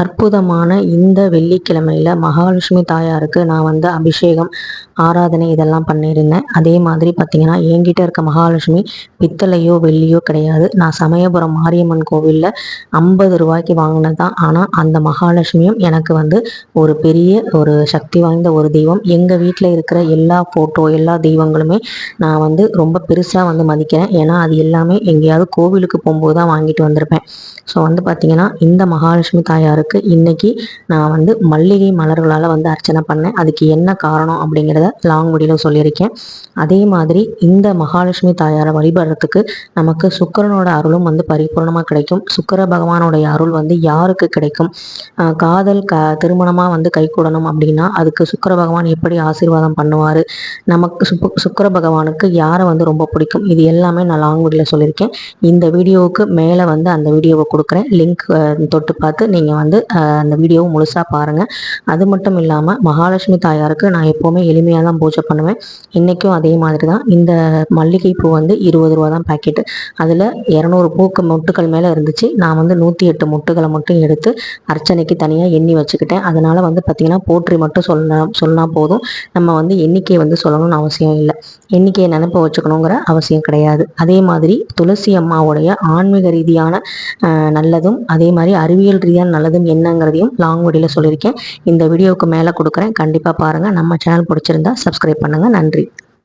அற்புதமான இந்த வெள்ளிக்கிழமையில் மகாலட்சுமி தாயாருக்கு நான் வந்து அபிஷேகம் ஆராதனை இதெல்லாம் பண்ணியிருந்தேன். அதே மாதிரி பார்த்திங்கன்னா என்கிட்ட இருக்க மகாலட்சுமி பித்தளையோ வெள்ளியோ கிடையாது. நான் சமயபுரம் மாரியம்மன் கோவிலில் ஐம்பது ரூபாய்க்கு வாங்கினது தான் ஆனால் அந்த மகாலட்சுமியும் எனக்கு வந்து ஒரு பெரிய ஒரு சக்தி வாய்ந்த ஒரு தெய்வம். எங்கள் வீட்டில் இருக்கிற எல்லா ஃபோட்டோ எல்லா தெய்வங்களுமே நான் வந்து ரொம்ப பெருசாக வந்து மதிக்கிறேன். ஏன்னா அது எல்லாமே எங்கேயாவது கோவிலுக்கு போகும்போது தான் வாங்கிட்டு வந்திருப்பேன். ஸோ வந்து பார்த்திங்கன்னா இந்த மகாலட்சுமி தாயாருக்கு இருக்கு. இன்னைக்கு நான் வந்து மல்லிகை மலர்களால் வந்து அர்ச்சனை பண்ணேன். அதுக்கு என்ன காரணம் அப்படிங்கிறத லாங் வீடியோவில் சொல்லியிருக்கேன். அதே மாதிரி இந்த மகாலட்சுமி தாயாரை வழிபடுறதுக்கு நமக்கு சுக்கரனோட அருளும் வந்து பரிபூர்ணமாக கிடைக்கும். சுக்கர பகவானோடைய அருள் வந்து யாருக்கு கிடைக்கும்? காதல் க திருமணமாக வந்து கைகூடணும் அப்படின்னா அதுக்கு சுக்கர பகவான் எப்படி ஆசீர்வாதம் பண்ணுவார்? நமக்கு சுக்கர பகவானுக்கு யாரை வந்து ரொம்ப பிடிக்கும்? இது எல்லாமே நான் லாங் வீடியோவில் சொல்லியிருக்கேன். இந்த வீடியோவுக்கு மேலே வந்து அந்த வீடியோவை கொடுக்குறேன். லிங்க் தொட்டு பார்த்து நீங்கள் வந்து வந்து அந்த வீடியோவும் முழுசாக பாருங்கள் அது மட்டும் இல்லாமல் மகாலட்சுமி தாயாருக்கு நான் எப்போவுமே எளிமையாக தான் பூஜை பண்ணுவேன். இன்றைக்கும் அதே மாதிரி தான். இந்த மல்லிகை பூ வந்து இருபது ரூபா தான் பேக்கெட்டு அதில் இரநூறு பூக்கு முட்டுகள் மேலே இருந்துச்சு. நான் வந்து நூற்றி எட்டு முட்டுகளை மட்டும் எடுத்து அர்ச்சனைக்கு தனியாக எண்ணி வச்சுக்கிட்டேன். அதனால் வந்து பார்த்திங்கன்னா போற்றி மட்டும் சொல்ல சொன்னால் போதும். நம்ம வந்து எண்ணிக்கை வந்து சொல்லணும்னு அவசியம் இல்லை. எண்ணிக்கையை நினப்ப வச்சுக்கணுங்கிற அவசியம் கிடையாது. அதே மாதிரி துளசி அம்மாவுடைய ஆன்மீக ரீதியான நல்லதும் அதே மாதிரி அறிவியல் ரீதியான நல்லதும் என்னங்கிறதையும் லாங் வீடியோவில் சொல்லியிருக்கேன். இந்த வீடியோவுக்கு மேலே கொடுக்குறேன். கண்டிப்பாக பாருங்கள் நம்ம சேனல் பிடிச்சிருந்தா சப்ஸ்கிரைப் பண்ணுங்கள் நன்றி.